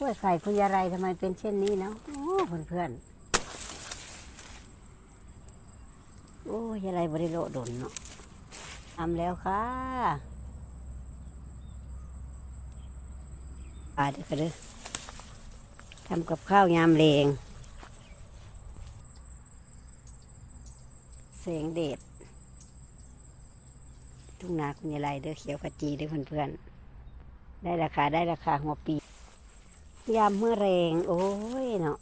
ล้วยไข่คุณยายไรทำไมเป็นเช่นนี้เนาะโอ้เพื่อนๆโอ้ยายไรบริโลดนเนาะทำแล้วค่ะปลาเด็กกระด้อทำกับข้าวยามเลงเสียงเด็ดทุ่งนาคุณยายไรเด้อเขียวขจีเด้อเพื่อนๆได้ราคาได้ราคาหัวปี ยามเมื่อแรง โอ้ยเนาะ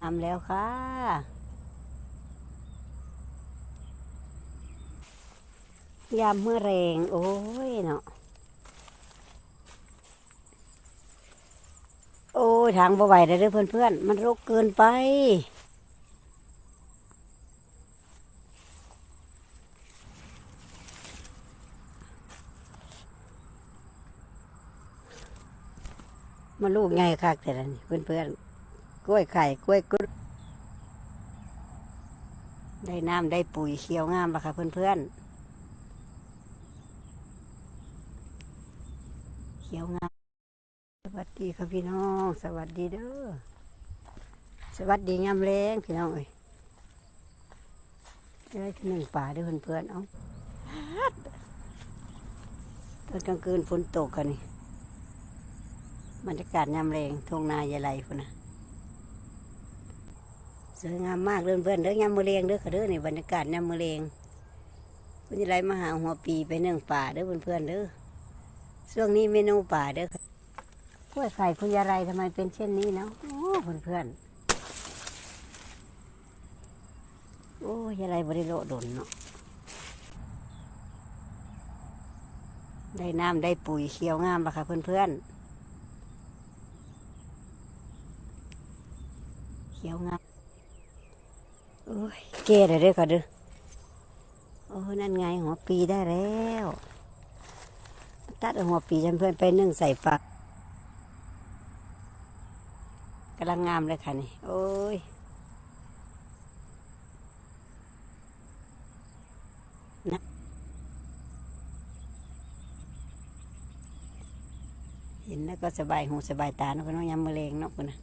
ทำแล้วค่ะยามเมื่อแรง โอ้ยเนาะโอ้ยทางบ่ไหวเลยเพื่อนเพื่อนมันรกเกินไป มาลูกไงคักแต่ละนี่เพื่อนๆกล้วยไข่กล้วยกรุได้น้ำได้ปุ๋ยเขียวงามละค่ะเพื่อนๆเขียวงาม สวัสดีค่ะพี่น้อง สวัสดีเด้อสวัสดียามแรงพี่น้องเอ้ยได้ที่หนึ่งป่าด้วยเพื่อนๆเอาตอนกลางคืนฝนตกกันนี่ บรรยากาศยามแรงทงนายายไหลพุ่นนะสวยงามมากเพื่อนเพื่อนๆเด้อยามมือเรงเด้อค่ะเด้อในบรรยากาศยามมือเรงคุณยายไหลมาหาหัวปีไปเนื่องป่าเด้อเพื่อนเพื่อนๆเด้อช่วงนี้เมนูป่าเด้อค่ะกล้วยไข่คุณยายไรทำไมเป็นเช่นนี้เนาะโอ้เพื่อนเพื่อนๆโอ้ยายไรบริโลดนเนาะได้น้ำได้ปุ๋ยเขียวงามละค่ะเพื่อนเพื่อนๆ ขียวงามโอ้ยเกลเลยเด้อค่ะเด้อโอ้นั่นไงหัวปีได้แล้ว ตัดเอาหัวปีจำเพื่อนไปนึ่งใส่ฝักกำลังงามเลยค่ะนี่ โอ้ยนะเห็นแล้วก็สบายหูสบายตาเนาะพี่น้องยำมะเร็งเนาะคุณนะ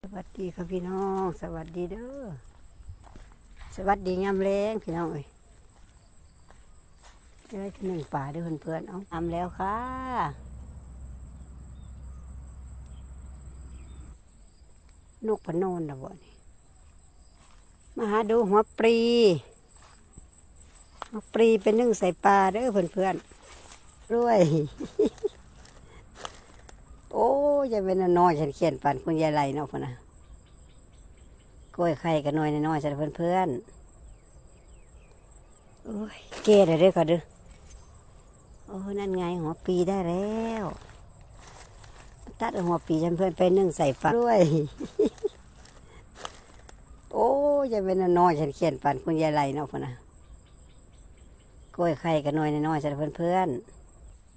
ส วัสดีค่ะพี่น้อง สวัสดีเด้อ สวัสดียามแรงพี่น้องเอ้ยได้ที่หนึ่งป่าเด้วยเพื่อนๆเอาทำแล้วค่ะนกพะโนนนะบ่นี่มาหาดูหัวปรีหัวปรีเป็นนึ่งใส่ปลาเด้อเพื่อนๆด้วย โอ้ยยายเป็นน้อยฉันเขียนปันคุณยายไรเนาะพ่นนะกล้วยไข่กันน้อยน้อยฉันเพื่อนๆโอ้ยเกลเลยเด้อค่ะเด้อโอ้นั่นไงหัวปีได้แล้ว ตัดหัวปีฉันเพื่อนไปนึ่งใส่ฝักด้วย โอ้ยยายเป็นน้อยฉันเขียนปันคุณยายไรเนาะพ่นนะกล้วยไข่กันน้อยน้อยฉันเพื่อน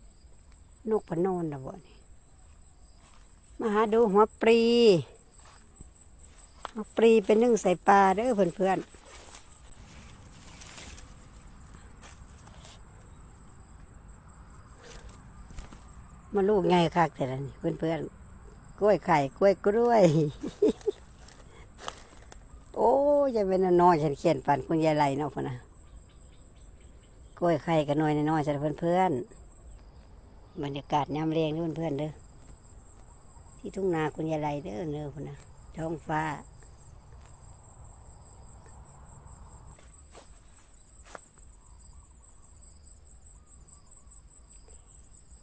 ๆนกพะโนนนะบ่นี่ มาหาดูหัวปรีหัวปรีเป็นนึ่งใส่ปลาเด้อเพื่อนเพื่อนมาลูกไงคักแต่ละนี่เพื่อนเพื่อนกล้วยไข่กล้วยกล้วย โอ้ยยายเป็นน้อยฉันเขียนปันคุณยายไรเนาะพ่นนะกล้วยไข่กันน้อยน้อยฉันเพื่อนเพื่อนบรรยากาศยามเรียงเพื่อนเพื่อนเด้อ ที่ทุ่งนาคุณยายไรเด้อเนื้อคุณนะท้องฟ้า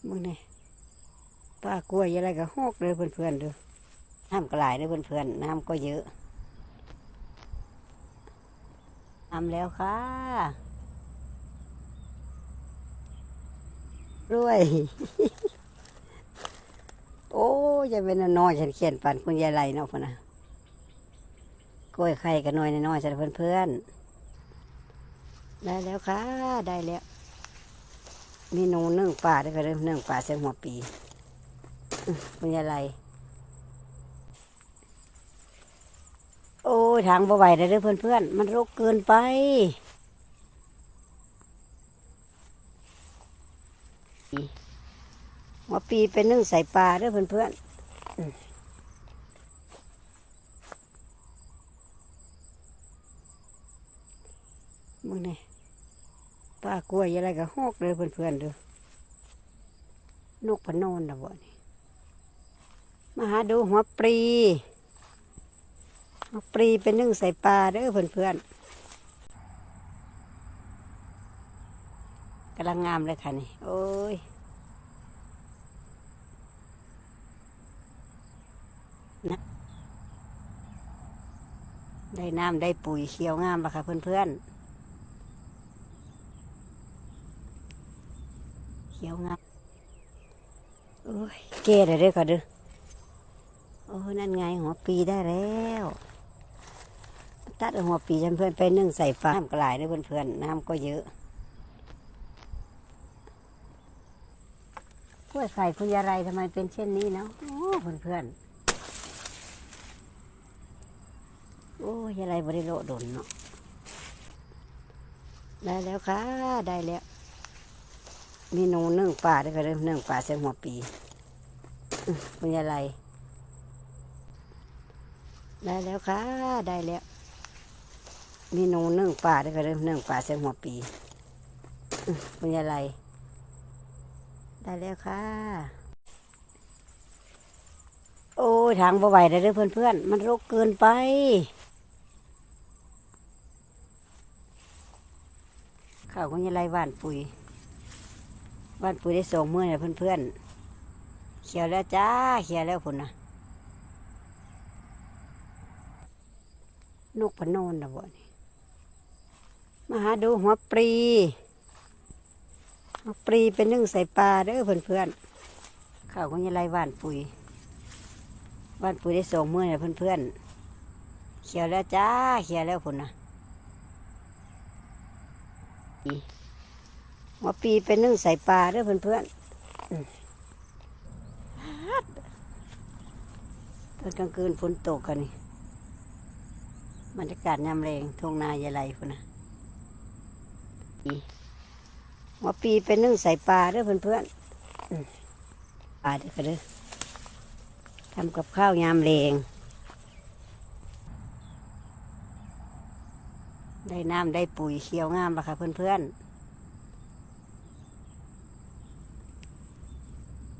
มึงเนี่ยป้ากล้วยยายไรก็หอกเลยเพื่อนๆเด้อน้ำก็หลายเลยเพื่อนๆน้ำก็เยอะทำแล้วค่ะรวย โอ้ยายเป็นน้อยฉันเขียนปันคุณยายไรเนาะพ่นนะกล้วยไข่กันน้อยน้อยฉันเพื่อนๆได้แล้วค่ะ ได้แล้วเมนูนึ่งปลาได้ไปเลยนึ่งปลาเส้นหัวปีคุณยายไรโอ้ยทางบ่ไหวเลยเด้อเพื่อนๆมันรกเกินไปอี หัวปีเป็นนึ่งใส่ปลาเด้อเพื่อนเพื่อนๆอืมมึงนี่ปลากล้วยอะไรก็ฮอกเลยเพื่อนเพื่อนๆเดูนกพะโนนนะบ่นี่มาหาดูหัวปรีหัวปรีเป็นนึ่งใส่ปลาเด้อเพื่อนเพื่อนๆกำลังงามเลยค่ะนี่ โอ้ย ได้น้ำได้ปุ๋ยเขียวงามปะคะเพื่อนๆเขียวงามโอ้ยเกลเลยเด้อค่ะเด้อโอ้นั่นไงหัวปีได้แล้วตัดหัวปีเพื่อนไปนึ่งใส่ฟ้าน้ำกระไหลายเด้อเพื่อนๆน้ำก็เยอะกล้วยไข่คุณยายไรทำไมเป็นเช่นนี้เนาะโอ้เพื่อนๆ โอ้ยอะไรบริโลดนเนาะได้แล้วค่ะ ได้แล้วเมนูนึ่งปลาได้ไปเลยนึ่งปลาเส้นหัวปีอื้อคุณยายไร ได้แล้วค่ะ ได้แล้วเมนูนึ่งปลาได้ไปเลยนึ่งปลาเส้นหัวปีอื้อคุณยายไร ได้แล้วค่ะ โอ้ยทางบ่ไหวเลยเด้อเพื่อนๆ มันรกเกินไป ข้าวก็ยังไรบ้านปุ๋ยบ้านปุ๋ยได้ส่งเมื่อเนี่ยเพื่อนๆเขียวแล้วจ้าเขียวแล้วพุ่นนะนกพะโนนนะบ่นี่มาหาดูหัวปรีหัวปรีเป็นนึ่งใส่ปลาเด้อเพื่อนๆข้าวก็ยังไรบ้านปุ๋ยบ้านปุ๋ยได้ส่งเมื่อเนี่ยเพื่อนๆเขียวแล้วจ้าเขียวแล้วพุ่นนะ หัวปีเป็นนึ่งใส่ปลาด้อเพื่อนๆอืมตอนกลางคืนฝนตกกันนี่บรรยากาศยามแรงทงนายายไรพุ่นนะหัวปีเป็นนึ่งใส่ปลาด้อเพื่อนๆอืมปลาเด้อกันเด้อทำกับข้าวยามแรง ได้น้ำได้ปุ๋ยเขียวงามปะคะเพื่อนๆ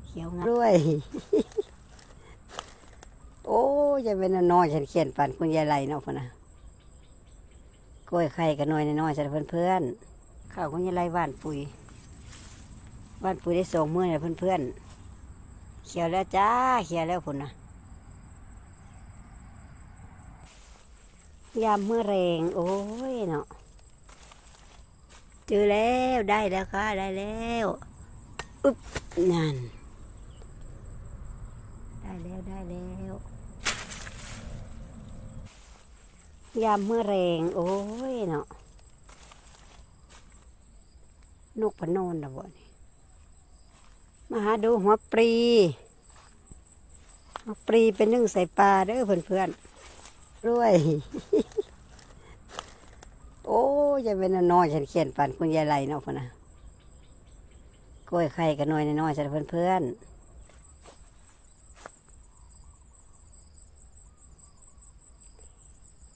เขียวงามด้วย โอ้ยยายเป็นน้อยฉันเขียนปันคุณยายไรเนาะพ่นนะกล้วยไข่กับน้อยน้อยฉันเพื่อนๆข้าวคุณยายไรบ้านปุ๋ยบ้านปุ๋ยได้ส่งเมื่อเนี่ยเพื่อนๆเขียวแล้วจ้าเขียวแล้วพุ่นนะ ยามเมื่อแรง โอ้ยเนาะเจอแล้วได้แล้วค่ะ ได้แล้วอึ๊บนั่น ได้แล้วได้แล้วยามเมื่อแรง โอ้ยเนาะนกพนนนะบ่นี่มาหาดูหัวปรีหัวปรีเป็นนึ่งใส่ปลาเด้อเพื่อนๆ ด้วย โอ้ยยายเป็นน้อยฉันเขียนปันคุณยายไรเนาะพ่นนะกล้วยไข่กับน้อยน้อยฉันเพื่อนๆ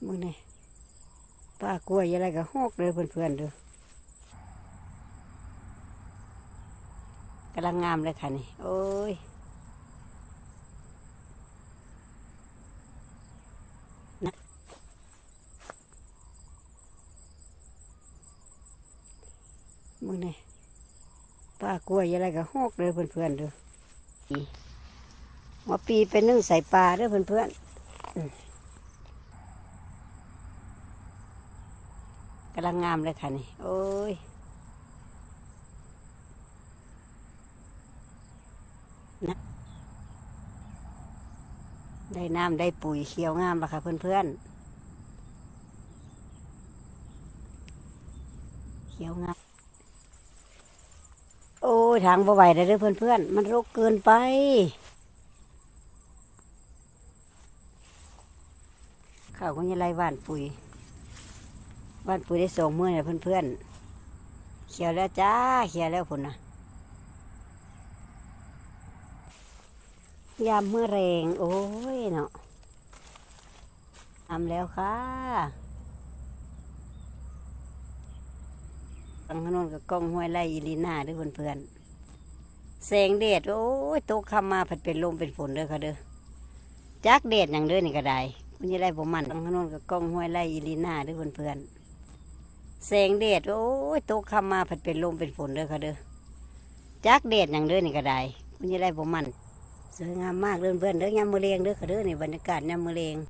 มึงนี่ป้ากล้วยอะไรก็ฮอกเลยเพื่อนๆดูกำลังงามเลยค่ะนี่ โอ้ยนะมึงนี่ป้า กล้วยอะไรก็ฮอกเลยเพื่อนๆดูอีหัวปีเป็นนึ่งใส่ปลาเด้อเพื่อนๆกำลังงามเลยค่ะนี่ โอ้ยนะได้น้ำได้ปุ๋ยเขียวงามปะคะเพื่อนๆ เขียวงาม ยทางบ่ไหวเลยเด้อเพื่อนมันรกเกินไป ข้าวก็ยังไรบ้านปุ๋ยบ้านปุ๋ยได้ส่งเมื่อเนี่ยเพื่อนๆเขียวแล้วจ้าเขียวแล้วพุ่นนะยามเมื่อแรง โอ้ยเนาะทำแล้วค่ะทางถนนกับกล้องห้วยไล่อีลีน่าด้วยเพื่อนๆ แสงแดดโอ้ยตกคำมาผัดเป็นลมเป็นฝนเด้อค่ะเด้อจักแดดอย่างเด้อนี่ก็ได้คุณยายไล่ผมมันทางถนนกับกล้องห้วยไล่อีลีน่าด้วยเพื่อนๆแสงแดดโอ้ยตกคำมาผัดเป็นลมเป็นฝนเด้อค่ะเด้อจักแดดอย่างเด้อนี่ก็ได้คุณยายไล่ผมมันสวยงามมากเด้อเพื่อนเด้อยามมือเรียงเด้อค่ะเด้อนี่บรรยากาศยามมือเรียง